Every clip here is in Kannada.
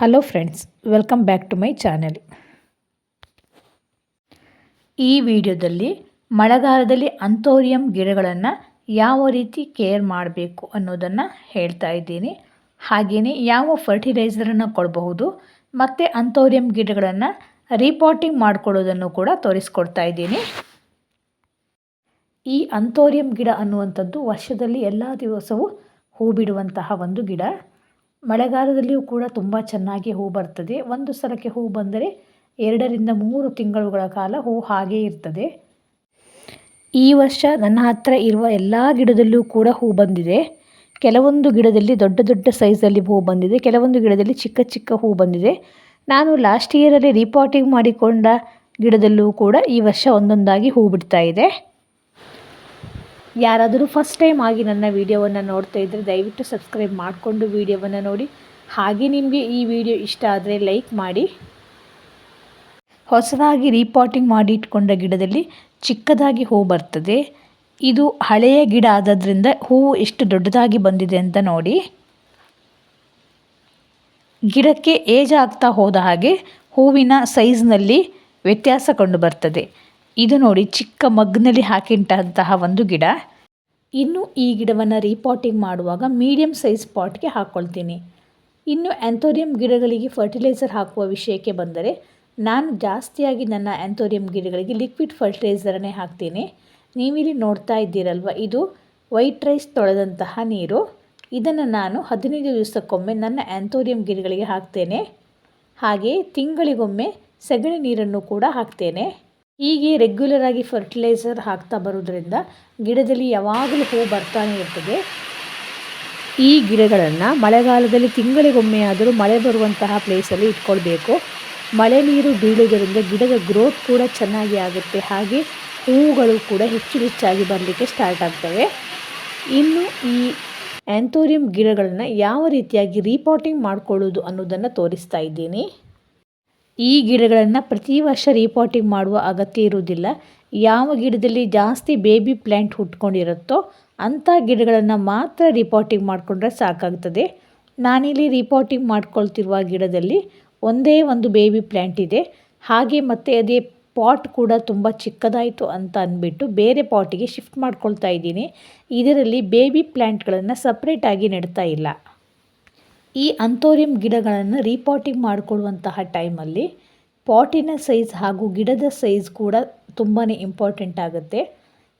Hello friends welcome back to my channel ಈ ವಿಡಿಯೋದಲ್ಲಿ ಮಳೆಗಾಲದಲ್ಲಿ ಅಂಥೋರಿಯಂ ಗಿಡಗಳನ್ನು ಯಾವ ರೀತಿ ಕೇರ್ ಮಾಡಬೇಕು ಅನ್ನೋದನ್ನು ಹೇಳ್ತಾ ಇದ್ದೀನಿ. ಹಾಗೆಯೇ ಯಾವ ಫರ್ಟಿಲೈಸರನ್ನು ಕೊಡಬಹುದು, ಮತ್ತು ಅಂಥೋರಿಯಂ ಗಿಡಗಳನ್ನು ರೀಪಾಟಿಂಗ್ ಮಾಡ್ಕೊಳ್ಳೋದನ್ನು ಕೂಡ ತೋರಿಸ್ಕೊಡ್ತಾ ಇದ್ದೀನಿ. ಈ ಅಂಥೋರಿಯಂ ಗಿಡ ಅನ್ನುವಂಥದ್ದು ವರ್ಷದಲ್ಲಿ ಎಲ್ಲ ದಿವಸವೂ ಹೂ ಬಿಡುವಂತಹ ಒಂದು ಗಿಡ. ಮಳೆಗಾಲದಲ್ಲಿಯೂ ಕೂಡ ತುಂಬ ಚೆನ್ನಾಗಿ ಹೂ ಬರ್ತದೆ. ಒಂದು ಸಲಕ್ಕೆ ಹೂ ಬಂದರೆ ಎರಡರಿಂದ ಮೂರು ತಿಂಗಳುಗಳ ಕಾಲ ಹೂ ಹಾಗೇ ಇರ್ತದೆ. ಈ ವರ್ಷ ನನ್ನ ಹತ್ತಿರ ಇರುವ ಎಲ್ಲ ಗಿಡದಲ್ಲೂ ಕೂಡ ಹೂ ಬಂದಿದೆ. ಕೆಲವೊಂದು ಗಿಡದಲ್ಲಿ ದೊಡ್ಡ ದೊಡ್ಡ ಸೈಜಲ್ಲಿ ಹೂ ಬಂದಿದೆ. ಕೆಲವೊಂದು ಗಿಡದಲ್ಲಿ ಚಿಕ್ಕ ಚಿಕ್ಕ ಹೂ ಬಂದಿದೆ. ನಾನು ಲಾಸ್ಟ್ ಇಯರಲ್ಲಿ ರೀಪಾಟಿಂಗ್ ಮಾಡಿಕೊಂಡ ಗಿಡದಲ್ಲೂ ಕೂಡ ಈ ವರ್ಷ ಒಂದೊಂದಾಗಿ ಹೂ ಬಿಡ್ತಾ ಇದೆ. ಯಾರಾದರೂ ಫಸ್ಟ್ ಟೈಮ್ ಆಗಿ ನನ್ನ ವಿಡಿಯೋವನ್ನು ನೋಡ್ತಾ ಇದ್ದರೆ ದಯವಿಟ್ಟು ಸಬ್ಸ್ಕ್ರೈಬ್ ಮಾಡಿಕೊಂಡು ವೀಡಿಯೋವನ್ನು ನೋಡಿ. ಹಾಗೆ ನಿಮಗೆ ಈ ವಿಡಿಯೋ ಇಷ್ಟ ಆದರೆ ಲೈಕ್ ಮಾಡಿ. ಹೊಸದಾಗಿ ರೀಪಾಟಿಂಗ್ ಮಾಡಿ ಇಟ್ಕೊಂಡ ಗಿಡದಲ್ಲಿ ಚಿಕ್ಕದಾಗಿ ಹೂ ಬರ್ತದೆ. ಇದು ಹಳೆಯ ಗಿಡ ಆದ್ದರಿಂದ ಹೂವು ಎಷ್ಟು ದೊಡ್ಡದಾಗಿ ಬಂದಿದೆ ಅಂತ ನೋಡಿ. ಗಿಡಕ್ಕೆ ಏಜ್ ಆಗ್ತಾ ಹೋದ ಹಾಗೆ ಹೂವಿನ ಸೈಜ್ನಲ್ಲಿ ವ್ಯತ್ಯಾಸ ಕಂಡು ಬರ್ತದೆ. ಇದು ನೋಡಿ ಚಿಕ್ಕ ಮಗ್ನಲ್ಲಿ ಹಾಕಿಂಟಂತಹ ಒಂದು ಗಿಡ. ಇನ್ನು ಈ ಗಿಡವನ್ನು ರೀಪಾಟಿಂಗ್ ಮಾಡುವಾಗ ಮೀಡಿಯಮ್ ಸೈಜ್ ಪಾಟ್ಗೆ ಹಾಕ್ಕೊಳ್ತೀನಿ ಇನ್ನು ಆ್ಯಂಥೋರಿಯಂ ಗಿಡಗಳಿಗೆ ಫರ್ಟಿಲೈಸರ್ ಹಾಕುವ ವಿಷಯಕ್ಕೆ ಬಂದರೆ ನಾನು ಜಾಸ್ತಿಯಾಗಿ ನನ್ನ ಆ್ಯಂಥೋರಿಯಂ ಗಿಡಗಳಿಗೆ ಲಿಕ್ವಿಡ್ ಫರ್ಟಿಲೈಸರನ್ನೇ ಹಾಕ್ತೀನಿ. ನೀವಿಲ್ಲಿ ನೋಡ್ತಾ ಇದ್ದೀರಲ್ವ, ಇದು ವೈಟ್ ರೈಸ್ ತೊಳೆದಂತಹ ನೀರು. ಇದನ್ನು ನಾನು ಹದಿನೈದು ದಿವಸಕ್ಕೊಮ್ಮೆ ನನ್ನ ಆ್ಯಂಥೋರಿಯಂ ಗಿಡಗಳಿಗೆ ಹಾಕ್ತೇನೆ. ಹಾಗೆ ತಿಂಗಳಿಗೊಮ್ಮೆ ಸಗಣಿ ನೀರನ್ನು ಕೂಡ ಹಾಕ್ತೇನೆ. ಹೀಗೆ ರೆಗ್ಯುಲರ್ ಆಗಿ ಫರ್ಟಿಲೈಸರ್ ಹಾಕ್ತಾ ಬರೋದ್ರಿಂದ ಗಿಡದಲ್ಲಿ ಯಾವಾಗಲೂ ಹೂ ಬರ್ತಾನೆ ಇರ್ತದೆ. ಈ ಗಿಡಗಳನ್ನು ಮಳೆಗಾಲದಲ್ಲಿ ತಿಂಗಳಿಗೊಮ್ಮೆ ಆದರೂ ಮಳೆ ಬರುವಂತಹ ಪ್ಲೇಸಲ್ಲಿ ಇಟ್ಕೊಳ್ಬೇಕು. ಮಳೆ ನೀರು ಬೀಳುವುದರಿಂದ ಗಿಡದ ಗ್ರೋತ್ ಕೂಡ ಚೆನ್ನಾಗಿ ಆಗುತ್ತೆ. ಹಾಗೆ ಹೂವುಗಳು ಕೂಡ ಹೆಚ್ಚು ಹೆಚ್ಚಾಗಿ ಬರಲಿಕ್ಕೆ ಸ್ಟಾರ್ಟ್ ಆಗ್ತವೆ. ಇನ್ನು ಈ ಆ್ಯಂಥೋರಿಯಂ ಗಿಡಗಳನ್ನು ಯಾವ ರೀತಿಯಾಗಿ ರೀಪಾಟಿಂಗ್ ಮಾಡಿಕೊಳ್ಳೋದು ಅನ್ನೋದನ್ನು ತೋರಿಸ್ತಾ ಇದ್ದೀನಿ. ಈ ಗಿಡಗಳನ್ನು ಪ್ರತಿ ವರ್ಷ ರಿಪೋರ್ಟಿಂಗ್ ಮಾಡುವ ಅಗತ್ಯ ಇರುವುದಿಲ್ಲ. ಯಾವ ಗಿಡದಲ್ಲಿ ಜಾಸ್ತಿ ಬೇಬಿ ಪ್ಲ್ಯಾಂಟ್ ಹುಟ್ಕೊಂಡಿರುತ್ತೋ ಅಂಥ ಗಿಡಗಳನ್ನು ಮಾತ್ರ ರಿಪೋರ್ಟಿಂಗ್ ಮಾಡಿಕೊಂಡ್ರೆ ಸಾಕಾಗ್ತದೆ. ನಾನಿಲ್ಲಿ ರಿಪೋರ್ಟಿಂಗ್ ಮಾಡ್ಕೊಳ್ತಿರುವ ಗಿಡದಲ್ಲಿ ಒಂದೇ ಒಂದು ಬೇಬಿ ಪ್ಲ್ಯಾಂಟ್ ಇದೆ. ಹಾಗೆ ಮತ್ತು ಅದೇ ಪಾಟ್ ಕೂಡ ತುಂಬ ಚಿಕ್ಕದಾಯಿತು ಅಂತ ಅಂದ್ಬಿಟ್ಟು ಬೇರೆ ಪಾಟಿಗೆ ಶಿಫ್ಟ್ ಮಾಡ್ಕೊಳ್ತಾ ಇದ್ದೀನಿ. ಇದರಲ್ಲಿ ಬೇಬಿ ಪ್ಲ್ಯಾಂಟ್ಗಳನ್ನು ಸಪ್ರೇಟಾಗಿ ನೆಡ್ತಾ ಇಲ್ಲ. ಈ ಅಂಥೋರಿಯಂ ಗಿಡಗಳನ್ನು ರೀಪಾಟಿಂಗ್ ಮಾಡಿಕೊಳ್ಳುವಂತಹ ಟೈಮಲ್ಲಿ ಪಾಟಿನ ಸೈಜ್ ಹಾಗೂ ಗಿಡದ ಸೈಜ್ ಕೂಡ ತುಂಬಾ ಇಂಪಾರ್ಟೆಂಟ್ ಆಗುತ್ತೆ.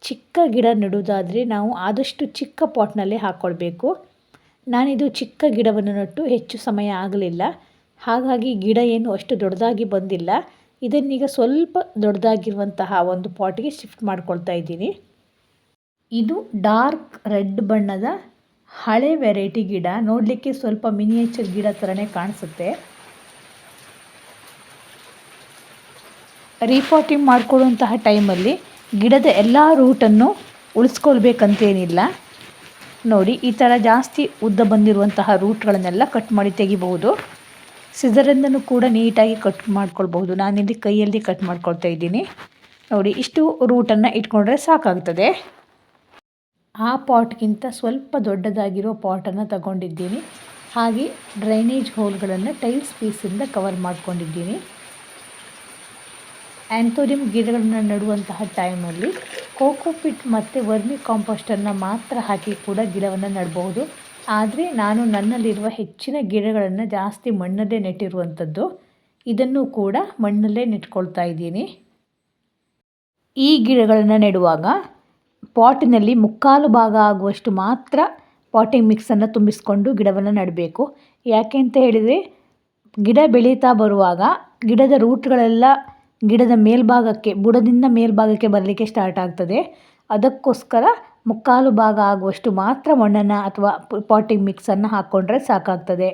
ಚಿಕ್ಕ ಗಿಡ ನೆಡುವುದಾದರೆ ನಾವು ಆದಷ್ಟು ಚಿಕ್ಕ ಪಾಟ್ನಲ್ಲೇ ಹಾಕ್ಕೊಳ್ಬೇಕು ನಾನಿದು ಚಿಕ್ಕ ಗಿಡವನ್ನು ನೆಟ್ಟು ಹೆಚ್ಚು ಸಮಯ ಆಗಲಿಲ್ಲ. ಹಾಗಾಗಿ ಗಿಡ ಏನು ಅಷ್ಟು ದೊಡ್ಡದಾಗಿ ಬಂದಿಲ್ಲ. ಇದನ್ನೀಗ ಸ್ವಲ್ಪ ದೊಡ್ಡದಾಗಿರುವಂತಹ ಒಂದು ಪಾಟ್ಗೆ ಶಿಫ್ಟ್ ಮಾಡ್ಕೊಳ್ತಾ ಇದ್ದೀನಿ. ಇದು ಡಾರ್ಕ್ ರೆಡ್ ಬಣ್ಣದ ಹಳೆ ವೆರೈಟಿ ಗಿಡ ನೋಡಲಿಕ್ಕೆ ಸ್ವಲ್ಪ ಮಿನಿಯೇಚರ್ ಗಿಡ ಥರನೇ ಕಾಣಿಸುತ್ತೆ. ರೀಪಾಟಿಂಗ್ ಮಾಡಿಕೊಳ್ಳುವಂತಹ ಟೈಮಲ್ಲಿ ಗಿಡದ ಎಲ್ಲ ರೂಟನ್ನು ಉಳಿಸ್ಕೊಳ್ಬೇಕಂತೇನಿಲ್ಲ. ನೋಡಿ, ಈ ಥರ ಜಾಸ್ತಿ ಉದ್ದ ಬಂದಿರುವಂತಹ ರೂಟ್ಗಳನ್ನೆಲ್ಲ ಕಟ್ ಮಾಡಿ ತೆಗಿಬಹುದು. ಸಿಸರಿಂದನೂ ಕೂಡ ನೀಟಾಗಿ ಕಟ್ ಮಾಡ್ಕೊಳ್ಬಹುದು. ನಾನಿಲ್ಲಿ ಕೈಯಲ್ಲಿ ಕಟ್ ಮಾಡ್ಕೊಳ್ತಾ ಇದ್ದೀನಿ. ನೋಡಿ, ಇಷ್ಟು ರೂಟನ್ನು ಇಟ್ಕೊಂಡ್ರೆ ಸಾಕಾಗ್ತದೆ. ಆ ಪಾಟ್ಗಿಂತ ಸ್ವಲ್ಪ ದೊಡ್ಡದಾಗಿರೋ ಪಾಟನ್ನು ತಗೊಂಡಿದ್ದೀನಿ. ಹಾಗೆ ಡ್ರೈನೇಜ್ ಹೋಲ್ಗಳನ್ನು ಟೈಲ್ಸ್ ಪೀಸಿಂದ ಕವರ್ ಮಾಡ್ಕೊಂಡಿದ್ದೀನಿ. ಆ್ಯಂಥೋರಿಯಂ ಗಿಡಗಳನ್ನು ನೆಡುವಂತಹ ಟೈಮಲ್ಲಿ ಕೋಕೋಪಿಟ್ ಮತ್ತು ವರ್ಮಿ ಕಾಂಪೋಸ್ಟನ್ನು ಮಾತ್ರ ಹಾಕಿ ಕೂಡ ಗಿಡವನ್ನು ನೆಡಬಹುದು ಆದರೆ ನಾನು ನನ್ನಲ್ಲಿರುವ ಹೆಚ್ಚಿನ ಗಿಡಗಳನ್ನು ಜಾಸ್ತಿ ಮಣ್ಣಲ್ಲೇ ನೆಟ್ಟಿರುವಂಥದ್ದು. ಇದನ್ನು ಕೂಡ ಮಣ್ಣಲ್ಲೇ ನೆಟ್ಕೊಳ್ತಾ ಇದ್ದೀನಿ. ಈ ಗಿಡಗಳನ್ನು ನೆಡುವಾಗ ಪಾಟಿನಲ್ಲಿ ಮುಕ್ಕಾಲು ಭಾಗ ಆಗುವಷ್ಟು ಮಾತ್ರ ಪಾಟಿಂಗ್ ಮಿಕ್ಸನ್ನು ತುಂಬಿಸಿಕೊಂಡು ಗಿಡವನ್ನು ನೆಡಬೇಕು. ಯಾಕೆ ಅಂತ ಹೇಳಿದರೆ, ಗಿಡ ಬೆಳೀತಾ ಬರುವಾಗ ಗಿಡದ ರೂಟ್ಗಳೆಲ್ಲ ಗಿಡದ ಮೇಲ್ಭಾಗಕ್ಕೆ, ಬುಡದಿಂದ ಮೇಲ್ಭಾಗಕ್ಕೆ ಬರಲಿಕ್ಕೆ ಸ್ಟಾರ್ಟ್ ಆಗ್ತದೆ. ಅದಕ್ಕೋಸ್ಕರ ಮುಕ್ಕಾಲು ಭಾಗ ಆಗುವಷ್ಟು ಮಾತ್ರ ಮಣ್ಣನ್ನು ಅಥವಾ ಪಾಟಿಂಗ್ ಮಿಕ್ಸನ್ನು ಹಾಕ್ಕೊಂಡ್ರೆ ಸಾಕಾಗ್ತದೆ.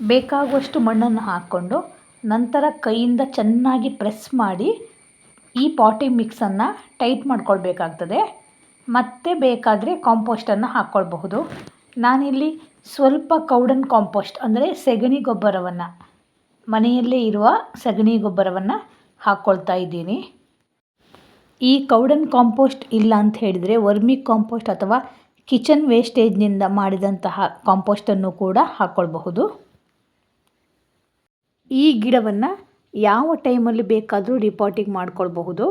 ಬೇಕಾಗುವಷ್ಟು ಮಣ್ಣನ್ನು ಹಾಕ್ಕೊಂಡು ನಂತರ ಕೈಯಿಂದ ಚೆನ್ನಾಗಿ ಪ್ರೆಸ್ ಮಾಡಿ ಈ ಪಾಟಿ ಮಿಕ್ಸನ್ನು ಟೈಟ್ ಮಾಡ್ಕೊಳ್ಬೇಕಾಗ್ತದೆ. ಮತ್ತೆ ಬೇಕಾದರೆ ಕಾಂಪೋಸ್ಟನ್ನು ಹಾಕ್ಕೊಳ್ಬಹುದು ನಾನಿಲ್ಲಿ ಸ್ವಲ್ಪ ಕೌಡನ್ ಕಾಂಪೋಸ್ಟ್ ಅಂದರೆ ಸೆಗಣಿ ಗೊಬ್ಬರವನ್ನು, ಮನೆಯಲ್ಲೇ ಇರುವ ಸಗಣಿ ಗೊಬ್ಬರವನ್ನು ಹಾಕ್ಕೊಳ್ತಾ ಇದ್ದೀನಿ. ಈ ಕೌಡನ್ ಕಾಂಪೋಸ್ಟ್ ಇಲ್ಲ ಅಂತ ಹೇಳಿದರೆ ವರ್ಮಿ ಕಾಂಪೋಸ್ಟ್ ಅಥವಾ ಕಿಚನ್ ವೇಸ್ಟೇಜ್ನಿಂದ ಮಾಡಿದಂತಹ ಕಾಂಪೋಸ್ಟನ್ನು ಕೂಡ ಹಾಕ್ಕೊಳ್ಬಹುದು ಈ ಗಿಡವನ್ನು ಯಾವ ಟೈಮಲ್ಲಿ ಬೇಕಾದರೂ ರಿಪಾಟಿಂಗ್ ಮಾಡ್ಕೊಳ್ಬಹುದು.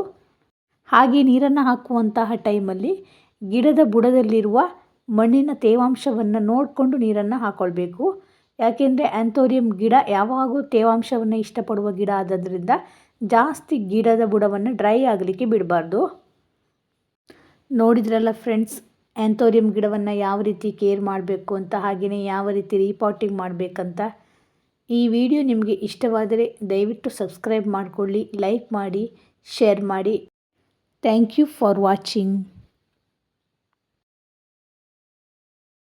ಹಾಗೆ ನೀರನ್ನು ಹಾಕುವಂತಹ ಟೈಮಲ್ಲಿ ಗಿಡದ ಬುಡದಲ್ಲಿರುವ ಮಣ್ಣಿನ ತೇವಾಂಶವನ್ನು ನೋಡಿಕೊಂಡು ನೀರನ್ನು ಹಾಕ್ಕೊಳ್ಬೇಕು ಯಾಕೆಂದರೆ ಆ್ಯಂಥೋರಿಯಂ ಗಿಡ ಯಾವಾಗೂ ತೇವಾಂಶವನ್ನು ಇಷ್ಟಪಡುವ ಗಿಡ ಆದ್ದರಿಂದ ಜಾಸ್ತಿ ಗಿಡದ ಬುಡವನ್ನು ಡ್ರೈ ಆಗಲಿಕ್ಕೆ ಬಿಡಬಾರ್ದು. ನೋಡಿದ್ರಲ್ಲ ಫ್ರೆಂಡ್ಸ್ ಆ್ಯಂಥೋರಿಯಂ ಗಿಡವನ್ನು ಯಾವ ರೀತಿ ಕೇರ್ ಮಾಡಬೇಕು ಅಂತ, ಹಾಗೆಯೇ ಯಾವ ರೀತಿ ರೀಪಾಟಿಂಗ್ ಮಾಡಬೇಕಂತ. ಈ ವಿಡಿಯೋ ನಿಮಗೆ ಇಷ್ಟವಾದರೆ ದಯವಿಟ್ಟು ಸಬ್ಸ್ಕ್ರೈಬ್ ಮಾಡಿಕೊಳ್ಳಿ, ಲೈಕ್ ಮಾಡಿ, ಶೇರ್ ಮಾಡಿ. Thank you for watching.